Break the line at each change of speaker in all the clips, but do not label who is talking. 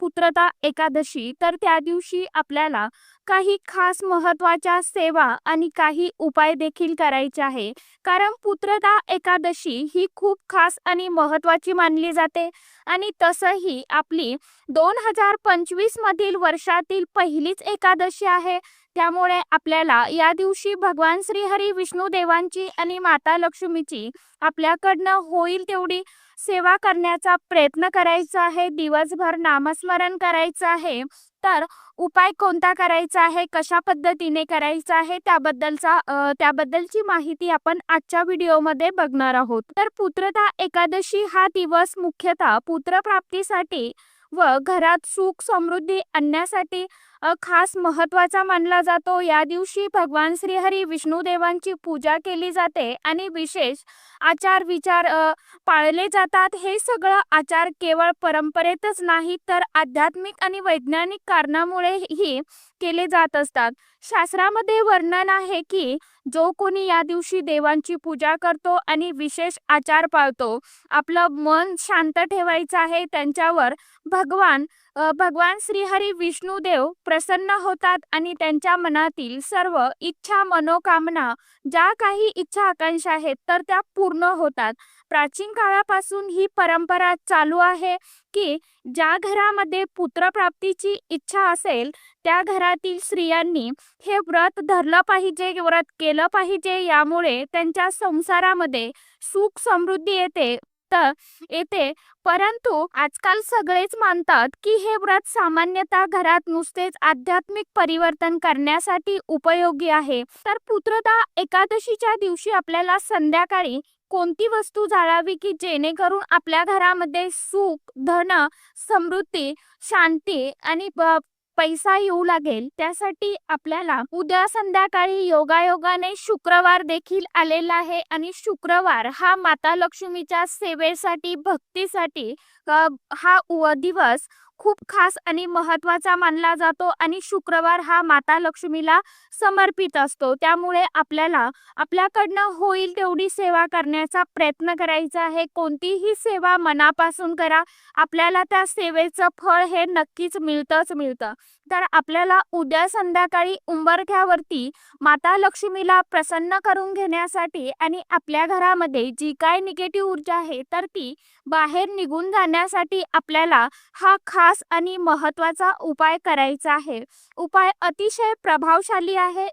पुत्रता एकादशी तर त्या दिवशी आपल्याला काही खास महत्त्वाच्या सेवा आणि काही उपाय देखील करायचे आहे. कारण पुत्रता एकादशी ही खूप खास आणि महत्वाची मानली जाते आणि तसंही आपली दोन हजार पंचवीस मधील वर्षातील पहिलीच एकादशी आहे. त्यामुळे आपल्याला या दिवशी भगवान श्रीहरी विष्णू देवांची आणि माता लक्ष्मीची आपल्याकडनं होईल तेवढी सेवा करण्याचा प्रयत्न करायचा आहे दिवसभर नामस्मरण करायचं आहे तर उपाय कोणता करायचा आहे कशा पद्धतीने करायचा आहे त्याबद्दलचा त्याबद्दलची माहिती आपण आजच्या व्हिडिओमध्ये बघणार आहोत. तर पुत्रता एकादशी हा दिवस मुख्यतः पुत्रप्राप्तीसाठी व घरात सुख समृद्धी आणण्यासाठी खास महत्त्वाचा मानला जातो. या दिवशी भगवान श्रीहरी विष्णू देवांची पूजा केली जाते आणि विशेष आचार विचार पाळले जातात. हे सगळं आचार केवळ परंपरेतच नाही तर आध्यात्मिक आणि वैज्ञानिक कारणामुळेही केले जात असतात. शास्त्रामध्ये वर्णन आहे की जो कोणी या दिवशी देवांची पूजा करतो आणि विशेष आचार पाळतो आपलं मन शांत ठेवायचं आहे त्यांच्यावर भगवान भगवान श्रीहरी विष्णुदेव प्रसन्न होतात आणि त्यांच्या मनातील सर्व इच्छा मनोकामना ज्या काही इच्छा आकांक्षा आहेत तर त्या पूर्ण होतात. प्राचीन काळापासून ही परंपरा चालू आहे की ज्या घरामध्ये पुत्रप्राप्तीची इच्छा असेल त्या घरातील स्त्रियांनी हे व्रत धरलं पाहिजे व्रत केलं पाहिजे यामुळे त्यांच्या संसारामध्ये सुख समृद्धी येते. येते. परंतु आजकाल सगळेच मानतात की हे व्रत सामान्यतः घरात नुसतेच आध्यात्मिक परिवर्तन करण्यासाठी उपयोगी आहे. तर पुत्रता एकादशीच्या दिवशी आपल्याला संध्याकाळी कोणती वस्तू जाळावी की जेणेकरून आपल्या घरामध्ये सुख धन समृद्धी शांती आणि ब- पैसा येऊ लागेल त्यासाठी आपल्याला उद्या संध्याकाळी योगायोगाने शुक्रवार देखील आलेला आहे आणि शुक्रवार हा माता लक्ष्मीच्या सेवेसाठी भक्तीसाठी हा दिवस खूप खास आणि महत्त्वाचा मानला जातो आणि शुक्रवार हा माता लक्ष्मीला समर्पित असतो. त्यामुळे आपल्याला आपल्याकडनं होईल तेवढी सेवा करण्याचा प्रयत्न करायचा आहे. कोणतीही सेवा मनापासून करा. आपल्याला त्या सेवेचं फळ हे नक्कीच मिळतंच मिळतं. तर आपल्याला उद्या संध्याकाळी उंबरठ्यावरती माता लक्ष्मीला प्रसन्न करून घेण्यासाठी आणि आपल्या घरामध्ये जी काय निगेटिव्ह ऊर्जा आहे तर ती बाहेर निघून जाण्यासाठी आपल्याला हा खास आणि महत्त्वाचा उपाय करायचा आहे. उपाय अतिशय प्रभावशाली आहे.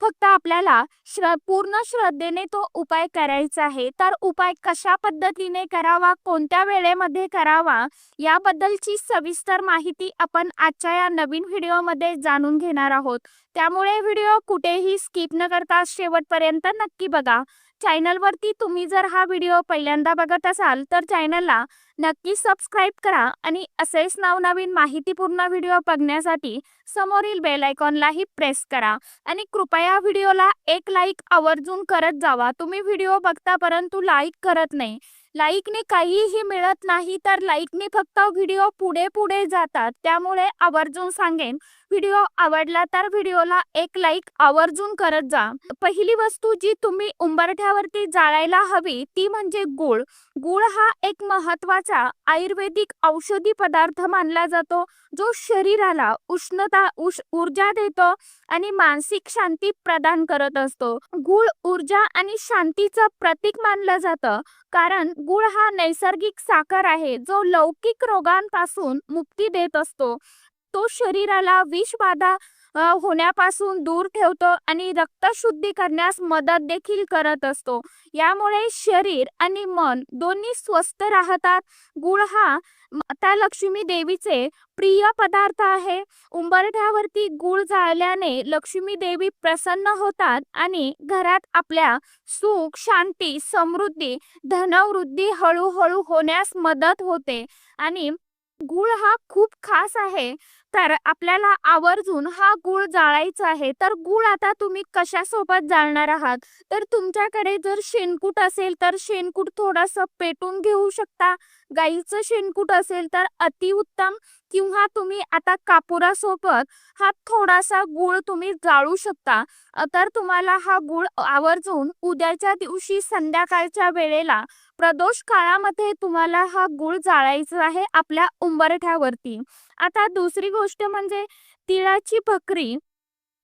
फक्त आपल्याला श्र पूर्ण श्रद्धेने तो उपाय करायचा आहे. तर उपाय कशा पद्धतीने करावा कोणत्या वेळेमध्ये करावा याबद्दलची सविस्तर माहिती आपण आजच्या या नवीन व्हिडिओमध्ये जाणून घेणार आहोत. त्यामुळे व्हिडिओ कुठेही स्किप न करता शेवटपर्यंत नक्की बघा. चॅनलवरती तुम्ही जर हा व्हिडिओ पहिल्यांदा बघत असाल तर चॅनलला नक्की सबस्क्राईब करा आणि असेच नवनवीन माहितीपूर्ण व्हिडिओ बघण्यासाठी समोरील बेल आयकॉनलाही प्रेस करा. आणि कृपया व्हिडिओला एक लाईक आवर्जून करत जावा. तुम्ही व्हिडिओ बघता परंतु लाईक करत नाही. लाईकने काहीही मिळत नाही तर लाईकने फक्त व्हिडिओ पुढे पुढे जातात. त्यामुळे आवर्जून सांगेन व्हिडिओ आवडला तर व्हिडिओला एक लाईक आवर्जून करत जा. पहिली वस्तू जी तुम्ही उंबरठ्यावरती जाळायला हवी ती म्हणजे गुळ. गुळ हा एक महत्त्वाचा आयुर्वेदिक औषधी पदार्थ मानला जातो जो शरीराला उष्णता उश ऊर्जा देतो आणि मानसिक शांती प्रदान करत असतो. गुळ ऊर्जा आणि शांतीचं प्रतीक मानलं जातं कारण गुळ हा नैसर्गिक साखर आहे जो लौकिक रोगांपासून मुक्ती देत असतो. तो शरीराला विषबाधा होण्यापासून दूर ठेवतो आणि रक्तशुद्धी करण्यास मदत देखील करत असतो. यामुळे शरीर आणि मन दोन्ही स्वस्थ राहतात. गुळ हा माता लक्ष्मी देवीचे प्रिय पदार्थ आहे. उंबरठ्यावरती गुळ जाळल्याने लक्ष्मी देवी प्रसन्न होतात आणि घरात आपल्या सुख शांती समृद्धी धनवृद्धी हळूहळू होण्यास मदत होते. आणि गुळ हा खूप खास आहे. तर आपल्याला आवर्जून हा गुळ जाळायचा आहे. तर गुळ आता तुम्ही कशासोबत जाळणार आहात? तर तुमच्याकडे जर शेणकूट असेल तर शेणकूट थोडंसं पेटून घेऊ शकता. गाईचं शेणकूट असेल तर अतिउत्तम किंवा तुम्ही आता कापुरासोबत हा थोडासा गुळ तुम्ही जाळू शकता. तर तुम्हाला हा गुळ आवर्जून उद्याच्या दिवशी संध्याकाळच्या वेळेला प्रदोष काळामध्ये तुम्हाला हा गुळ जाळायचा आहे आपल्या उंबरठ्यावरती. आता दुसरी गोष्ट म्हणजे तिळाची भकरी.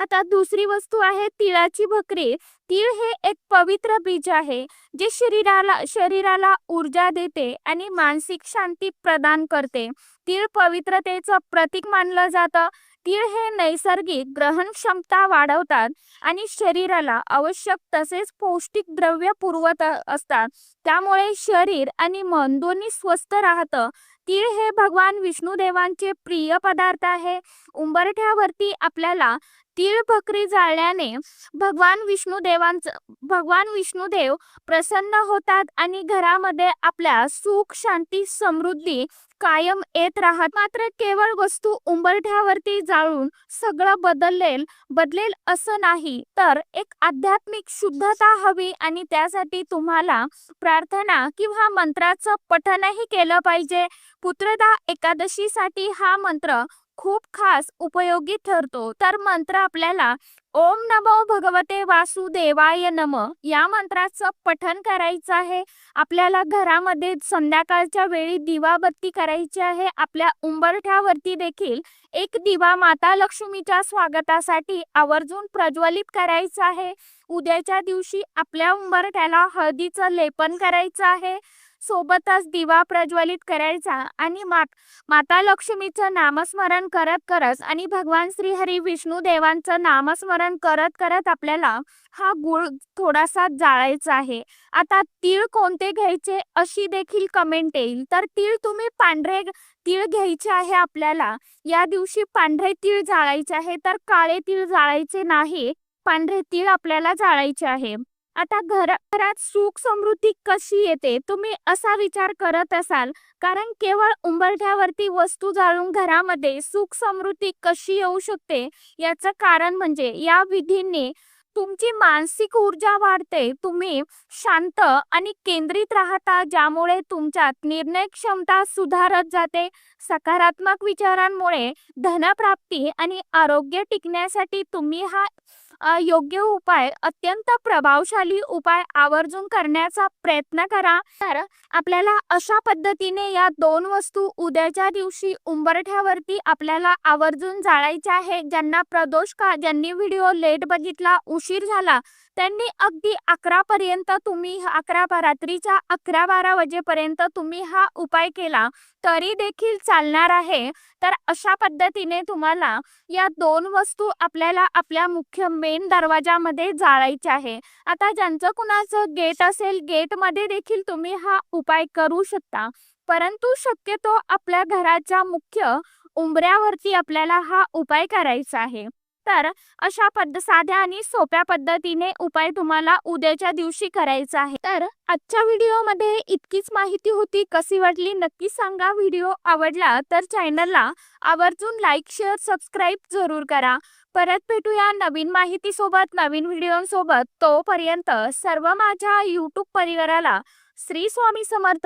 आता दुसरी वस्तू आहे तिळाची भकरी. तीळ हे एक पवित्र बीज आहे जे शरीराला शरीराला ऊर्जा देते आणि मानसिक शांती प्रदान करते. तीळ पवित्रतेचं प्रतीक मानलं जातं. तीळ हे नैसर्गिक ग्रहण क्षमता वाढवतात आणि शरीराला आवश्यक तसेच पौष्टिक द्रव्य पुरवत असतात. त्यामुळे शरीर आणि मन दोन्ही स्वस्थ राहतं. तीळ हे भगवान विष्णुदेवांचे प्रिय पदार्थ आहे. उंबरठ्यावरती आपल्याला तीळ भकरी जाळल्याने भगवान विष्णुदेवांचं भगवान विष्णुदेव प्रसन्न होतात आणि घरामध्ये आपल्या सुख शांती समृद्धी कायम येत राहत. मात्र केवळ वस्तू उंबरठ्यावरती जाळून सगळं बदलेल बदलेल असं नाही तर एक आध्यात्मिक शुद्धता हवी आणि त्यासाठी तुम्हाला प्रार्थना किंवा मंत्राचं पठनही केलं पाहिजे. पुत्रदा एकादशीसाठी हा मंत्र खूप खास उपयोगी ठरतो. तर मंत्र आपल्याला ओम नमो भगवते वासुदेवाय नम या मंत्राचं पठन करायचं आहे. आपल्याला घरामध्ये संध्याकाळच्या वेळी दिवाबत्ती करायची आहे. आपल्या उंबरठ्यावरती देखील एक दिवा माता लक्ष्मीच्या स्वागतासाठी आवर्जून प्रज्वलित करायचा आहे. उद्याच्या दिवशी आपल्या उंबरठ्याला हळदीचं लेपन करायचं आहे. सोबतच दिवा प्रज्वलित करायचा आणि मात माता लक्ष्मीचं नामस्मरण करत करत आणि भगवान श्री हरी विष्णू देवांचं नामस्मरण करत करत आपल्याला हा गुळ थोडासा जाळायचा आहे. आता तीळ कोणते घ्यायचे अशी देखील कमेंट येईल. तर तीळ तुम्ही पांढरे तीळ घ्यायचे आहे आपल्याला. या दिवशी पांढरे तीळ जाळायचे आहे. तर काळे तीळ जाळायचे नाही. पांढरे तीळ आपल्याला जाळायचे आहे. आता घर घरात सुख समृद्धी कशी येते? तुम्ही असा विचार करत असाल कारण केवळ उंबरठ्यावरती वस्तू जाळून घरामध्ये सुख समृद्धी कशी येऊ शकते? याचं कारण म्हणजे या विधीने तुमची मानसिक ऊर्जा वाढते तुम्ही शांत आणि केंद्रित राहता ज्यामुळे तुमच्यात निर्णय क्षमता सुधारत जाते. सकारात्मक विचारांमुळे धनप्राप्ती आणि आरोग्य टिकण्यासाठी तुम्ही हा योग्य उपाय अत्यंत प्रभावशाली उपाय आवर्जून करण्याचा प्रयत्न करा. तर आपल्याला अशा पद्धतीने या दोन वस्तू उद्याच्या दिवशी उंबरठ्यावरती आपल्याला आवर्जून जाळायच्या आहे. ज्यांना प्रदोष का ज्यांनी व्हिडिओ लेट बघितला उशीर झाला. त्यांनी अगदी अकरा पर्यंत तुम्ही अकरा रात्रीच्या अकरा बारा वाजेपर्यंत तुम्ही हा उपाय केला तरी देखील चालणार आहे. तर अशा पद्धतीने तुम्हाला या दोन वस्तू आपल्याला आपल्या मुख्य मेन दरवाजामध्ये जाळायच्या आहे. आता ज्यांचं कुणाचं गेट असेल गेटमध्ये देखील तुम्ही हा उपाय करू शकता. परंतु शक्यतो आपल्या घराच्या मुख्य उंबऱ्यावरती आपल्याला हा उपाय करायचा आहे. तर अशा पद्ध साध्या आणि सोप्या पद्धतीने उपाय तुम्हाला उद्याच्या दिवशी करायचा आहे. तर आजच्या व्हिडिओमध्ये इतकीच माहिती होती. कशी वाटली नक्की सांगा. व्हिडिओ आवडला तर चॅनलला आवर्जून लाईक शेअर सबस्क्राईब जरूर करा. परत भेटूया नवीन माहितीसोबत नवीन व्हिडिओसोबत. तोपर्यंत सर्व माझ्या यूट्यूब परिवाराला श्री स्वामी समर्थ.